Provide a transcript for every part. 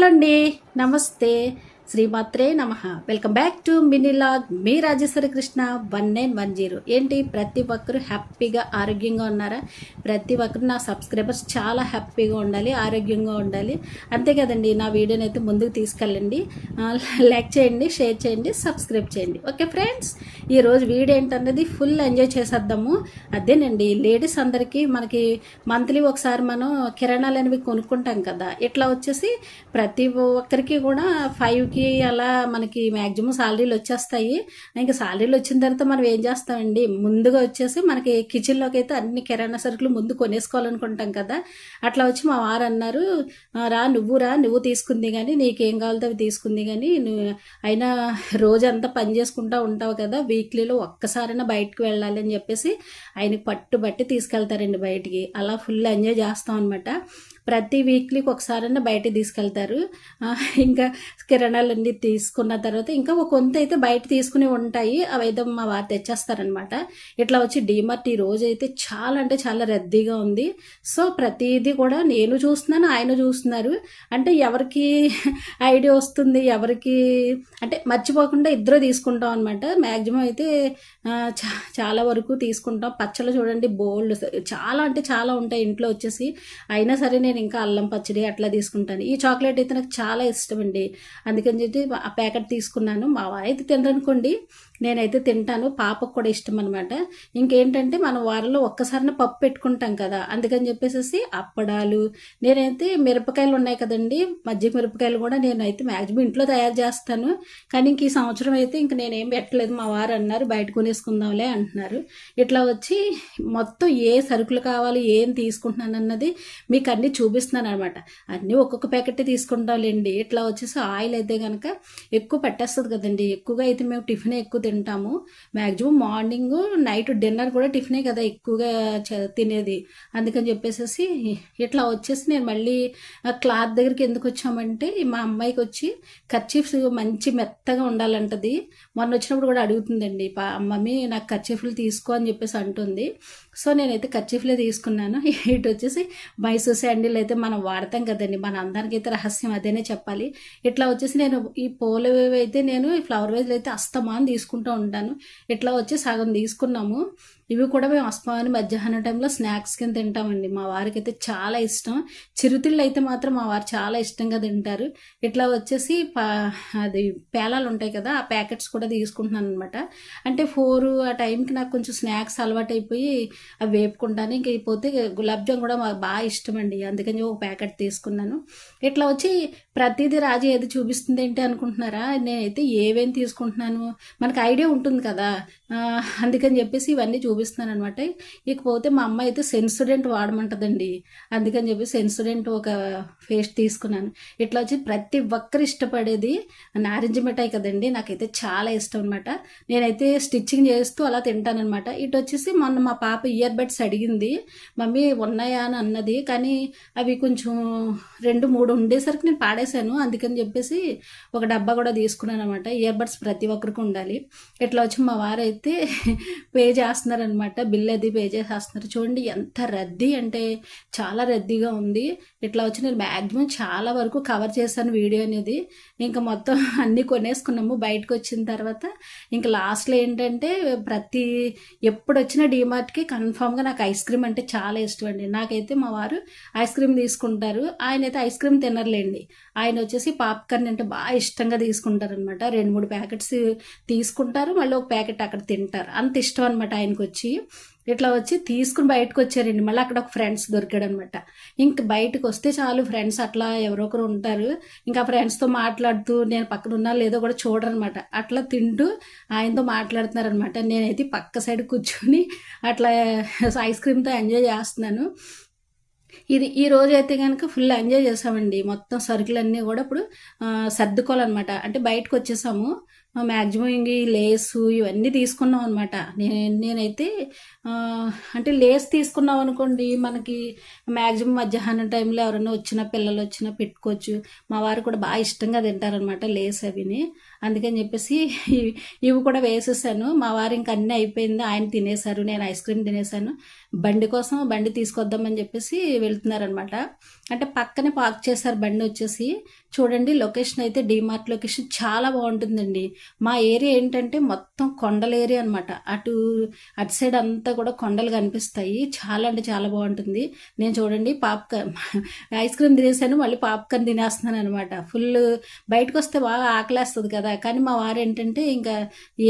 Hello అండి నమస్తే. శ్రీమాత్రే నమ. Welcome back to మినిలాగ్ me Rajeshwari Krishna one nine one zero. ఏంటి? ప్రతి ఒక్కరు హ్యాపీగా ఆరోగ్యంగా ఉన్నారా? ప్రతి ఒక్కరు నా సబ్స్క్రైబర్స్ చాలా హ్యాపీగా ఉండాలి ఆరోగ్యంగా ఉండాలి. అంతే కదండి నా వీడియోని అయితే ముందుకు తీసుకెళ్ళండి. లైక్ చేయండి షేర్ చేయండి సబ్స్క్రైబ్ చేయండి. ఓకే ఫ్రెండ్స్ ఈరోజు వీడియో ఏంటన్నది ఫుల్ ఎంజాయ్ చేసేద్దాము. అదేనండి లేడీస్ అందరికీ మనకి మంత్లీ ఒకసారి మనం కిరణాలు అనేవి కొనుక్కుంటాం కదా. ఇట్లా వచ్చేసి ప్రతి ఒక్కరికి కూడా ఫైవ్కి అలా మనకి మ్యాక్సిమం సాలరీలు వచ్చేస్తాయి. ఇంకా సాలరీలు వచ్చిన తర్వాత మనం ఏం చేస్తామండి? ముందుగా వచ్చేసి మనకి కిచెన్లోకి అయితే అన్ని కిరాణా సరుకులు ముందు కొనేసుకోవాలనుకుంటాం కదా. అట్లా వచ్చి మా వారు అన్నారు రా నువ్వు రా నువ్వు తీసుకుంది కానీ నీకేం కావాలో అవి తీసుకుంది కానీ నువ్వు అయినా రోజంతా పని చేసుకుంటా ఉంటావు కదా వీక్లీలో ఒక్కసారైనా బయటకు వెళ్ళాలి అని చెప్పేసి ఆయనకి పట్టుబట్టి తీసుకెళ్తారండి బయటికి. అలా ఫుల్ ఎంజాయ్ చేస్తాం అనమాట ప్రతి వీక్లీకి ఒకసారైనా బయట తీసుకెళ్తారు. ఇంకా కిరణాలన్నీ తీసుకున్న తర్వాత ఇంకా ఒక కొంత అయితే బయట తీసుకుని ఉంటాయి. అవి అయితే మా వారు తెచ్చేస్తారనమాట ఇట్లా వచ్చి డీమార్ట్ ఈ రోజు అయితే చాలా అంటే చాలా రద్దీగా ఉంది. సో ప్రతిదీ కూడా నేను చూస్తున్నాను ఆయన చూస్తున్నారు. అంటే ఎవరికి ఐడియా వస్తుంది ఎవరికి అంటే మర్చిపోకుండా ఇద్దరు తీసుకుంటాం అనమాట మ్యాక్సిమం అయితే చాలా వరకు తీసుకుంటాం. పచ్చళ్ళు చూడండి బోల్డ్ చాలా అంటే చాలా ఉంటాయి ఇంట్లో వచ్చేసి. అయినా సరే నేను ఇంకా అల్లం పచ్చడి అట్లా తీసుకుంటాను. ఈ చాక్లెట్ అయితే నాకు చాలా ఇష్టం అండి అందుకని చెప్పి ఆ ప్యాకెట్ తీసుకున్నాను. మా వారు అయితే తినరనుకోండి నేనైతే తింటాను. పాపకు కూడా ఇష్టం అనమాట ఇంకేంటంటే మనం వారంలో ఒక్కసారిన పప్పు పెట్టుకుంటాం కదా అందుకని చెప్పేసి అప్పడాలు నేనైతే మిరపకాయలు ఉన్నాయి కదండి మజ్జిగ మిరపకాయలు కూడా నేనైతే మ్యాక్సిమం ఇంట్లో తయారు చేస్తాను. కానీ ఇంక ఈ సంవత్సరం అయితే ఇంక నేనేం పెట్టలేదు. మా వారు అన్నారు బయట కొనేసుకుందాంలే అంటున్నారు. ఇట్లా వచ్చి మొత్తం ఏ సరుకులు కావాలి ఏం తీసుకుంటున్నాను అన్నది మీకు అన్ని చూపిస్తున్నాను అనమాట అన్నీ ఒక్కొక్క ప్యాకెట్ తీసుకుంటాంలేండి. ఇట్లా వచ్చేసి ఆయిల్ అయితే కనుక ఎక్కువ పెట్టేస్తుంది కదండి. ఎక్కువగా అయితే మేము టిఫిన్ ఎక్కువ తింటాము. మ్యాక్సిమం మార్నింగ్ నైట్ డిన్నర్ కూడా టిఫినే కదా ఎక్కువగా చ- తినేది. అందుకని చెప్పేసి ఇట్లా వచ్చేసి నేను మళ్ళీ క్లాత్ దగ్గరికి ఎందుకు వచ్చామంటే మా అమ్మాయికి వచ్చి కర్చీఫ్స్ మంచి మెత్తగా ఉండాలంటది. మొన్న వచ్చినప్పుడు కూడా అడుగుతుందండి పా- మమ్మీ నాకు కర్చీఫ్లు తీసుకో అని చెప్పేసి అంటుంది. సో నేనైతే కర్చీఫ్లే తీసుకున్నాను. ఇటు వచ్చేసి మైసూర్ శాండిల్ అయితే మనం వాడతాం కదండి. మన అందరికైతే అయితే రహస్యం అదేనే చెప్పాలి. ఇట్లా వచ్చేసి నేను ఈ పూలు అయితే నేను ఈ ఫ్లవర్ వేజ్లు అయితే అస్తమాన్ తీసుకుంటూ ఉంటాను. ఇట్లా వచ్చి సగం తీసుకున్నాము. ఇవి కూడా మేము అస్మాని మధ్యాహ్నం టైంలో స్నాక్స్ కింద తింటామండి. మా వారికి అయితే చాలా ఇష్టం. చిరుతిళ్ళు అయితే మాత్రం మా వారు చాలా ఇష్టంగా తింటారు. ఇట్లా వచ్చేసి పా అది పేలాలు ఉంటాయి కదా ఆ ప్యాకెట్స్ కూడా తీసుకుంటున్నాను అనమాట అంటే ఫోర్ ఆ టైంకి నాకు కొంచెం స్నాక్స్ అలవాటు అయిపోయి అవి వేపుకుంటాను. ఇంక పోతే గులాబ్జామ్ కూడా మాకు బాగా ఇష్టం అండి అందుకని ఒక ప్యాకెట్ తీసుకున్నాను. ఇట్లా వచ్చి ప్రతిదీ రాజు ఏది చూపిస్తుంది ఏంటి అనుకుంటున్నారా? నేనైతే ఏవేం తీసుకుంటున్నాను? మనకు ఐడియా ఉంటుంది కదా. అందుకని చెప్పేసి ఇవన్నీ చూపి చూపిస్తున్నాను అనమాట ఇకపోతే మా అమ్మ అయితే సెన్సుడెంట్ వాడమంటదండి. అందుకని చెప్పి సెన్సుడెంట్ ఒక ఫేస్ తీసుకున్నాను. ఇట్లా వచ్చి ప్రతి ఒక్కరు ఇష్టపడేది నారింజ మిఠాయి కదండి. నాకైతే చాలా ఇష్టం అనమాట నేనైతే స్టిచ్చింగ్ చేస్తూ అలా తింటానమాట ఇటు వచ్చేసి మొన్న మా పాప ఇయర్ బడ్స్ అడిగింది. మమ్మీ ఉన్నాయా? అని అన్నది. కానీ అవి కొంచెం రెండు మూడు ఉండేసరికి నేను పాడేశాను. అందుకని చెప్పేసి ఒక డబ్బా కూడా తీసుకున్నాను అనమాట ఇయర్ బడ్స్ ప్రతి ఒక్కరికి ఉండాలి. ఇట్లా వచ్చి మా వారైతే పే చేస్తున్నారు అనమాట బిల్ అది పే చేసేస్తున్నారు. చూడండి ఎంత రద్దీ అంటే చాలా రద్దీగా ఉంది. ఇట్లా వచ్చి నేను మ్యాక్సిమం చాలా వరకు కవర్ చేశాను వీడియో అనేది. ఇంకా మొత్తం అన్నీ కొనేసుకున్నాము బయటకు వచ్చిన తర్వాత. ఇంకా లాస్ట్లో ఏంటంటే ప్రతి ఎప్పుడు వచ్చిన డీమార్ట్కి కన్ఫామ్గా నాకు ఐస్ క్రీమ్ అంటే చాలా ఇష్టం అండి. నాకైతే మా వారు ఐస్ క్రీమ్ తీసుకుంటారు. ఆయన అయితే ఐస్ క్రీమ్ తినర్లేండి. ఆయన వచ్చేసి పాప్కార్న్ అంటే బాగా ఇష్టంగా తీసుకుంటారు అనమాట రెండు మూడు ప్యాకెట్స్ తీసుకుంటారు. మళ్ళీ ఒక ప్యాకెట్ అక్కడ తింటారు. అంత ఇష్టం అనమాట ఆయనకు వచ్చి. వచ్చి ఇట్లా వచ్చి తీసుకుని బయటకు వచ్చారండి. మళ్ళీ అక్కడ ఒక ఫ్రెండ్స్ దొరికాడు అనమాట ఇంక బయటకు వస్తే చాలు ఫ్రెండ్స్ అట్లా ఎవరో ఒకరు ఉంటారు. ఇంకా ఫ్రెండ్స్తో మాట్లాడుతూ నేను పక్కన ఉన్నా లేదో కూడా చూడరనమాట. అట్లా తింటూ ఆయనతో మాట్లాడుతున్నారనమాట. నేనైతే పక్క సైడ్ కూర్చొని అట్లా ఐస్ క్రీమ్తో ఎంజాయ్ చేస్తున్నాను. ఇది ఈ రోజు అయితే కనుక ఫుల్ ఎంజాయ్ చేసామండి. మొత్తం సరుకులన్నీ కూడా ఇప్పుడు సర్దుకోవాలన్నమాట. అంటే బయటకు వచ్చేసాము. మ్యాక్సిమం ఇంక ఈ లేసు ఇవన్నీ తీసుకున్నాం అనమాట నేను నేనైతే అంటే లేస్ తీసుకున్నాం అనుకోండి మనకి మ్యాక్సిమం మధ్యాహ్నం టైంలో ఎవరైనా వచ్చినా పిల్లలు వచ్చినా పెట్టుకోవచ్చు. మా వారు కూడా బాగా ఇష్టంగా తింటారనమాట లేస్ అవిని. అందుకని చెప్పేసి ఇవి- ఇవి కూడా వేసేసాను. మా వారు ఇంక అన్నీ అయిపోయింది. ఆయన తినేశారు నేను ఐస్ క్రీమ్ తినేసాను బండి కోసం బండి తీసుకొద్దామని చెప్పేసి వెళ్తున్నారనమాట అంటే పక్కనే పార్క్ చేశారు బండి వచ్చేసి. చూడండి లొకేషన్ అయితే డిమార్ట్ లొకేషన్ చాలా బాగుంటుందండి. మా ఏరియా ఏంటంటే మొత్తం కొండల ఏరియా అనమాట అటు అటు సైడ్ అంతా కూడా కొండలు కనిపిస్తాయి. చాలా అంటే చాలా బాగుంటుంది. నేను చూడండి పాప్కార్న్ ఐస్ క్రీమ్ తినేసాను మళ్ళీ పాప్కార్న్ తినేస్తున్నాను అనమాట ఫుల్ బయటకు వస్తే బాగా ఆకలేస్తుంది కదా. కానీ మా వారు ఏంటంటే ఇంకా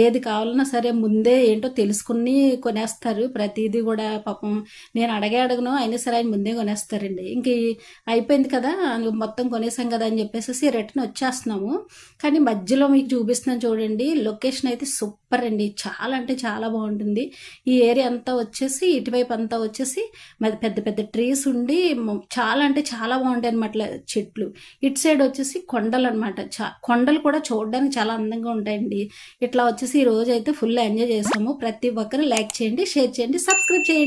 ఏది కావాలన్నా సరే ముందే ఏంటో తెలుసుకుని కొనేస్తారు. ప్రతిదీ కూడా పాపం నేను అడగే అడగను అయినా సరే ఆయన ముందే కొనేస్తారండి. ఇంక అయిపోయింది కదా మొత్తం కొనేసాం కదా అని చెప్పేసి రిటర్న్ వచ్చేస్తున్నాము. కానీ మధ్యలో మీకు చూపిస్తున్నాను చూడండి. లొకేషన్ అయితే సూపర్ అండి. చాలా అంటే చాలా బాగుంటుంది. ఈ ఏరియా అంతా వచ్చేసి ఇటువైపు అంతా వచ్చేసి మరి పెద్ద పెద్ద ట్రీస్ ఉండి చాలా అంటే చాలా బాగుంటాయి అనమాట చెట్లు. ఇటు సైడ్ వచ్చేసి కొండలు అనమాట చా కొండలు కూడా చూడడానికి చాలా అందంగా ఉంటాయండి. ఇట్లా వచ్చేసి ఈ రోజు అయితే ఫుల్ ఎంజాయ్ చేసాము. ప్రతి ఒక్కరు లైక్ చేయండి షేర్ చేయండి సబ్స్క్రైబ్ చేయండి.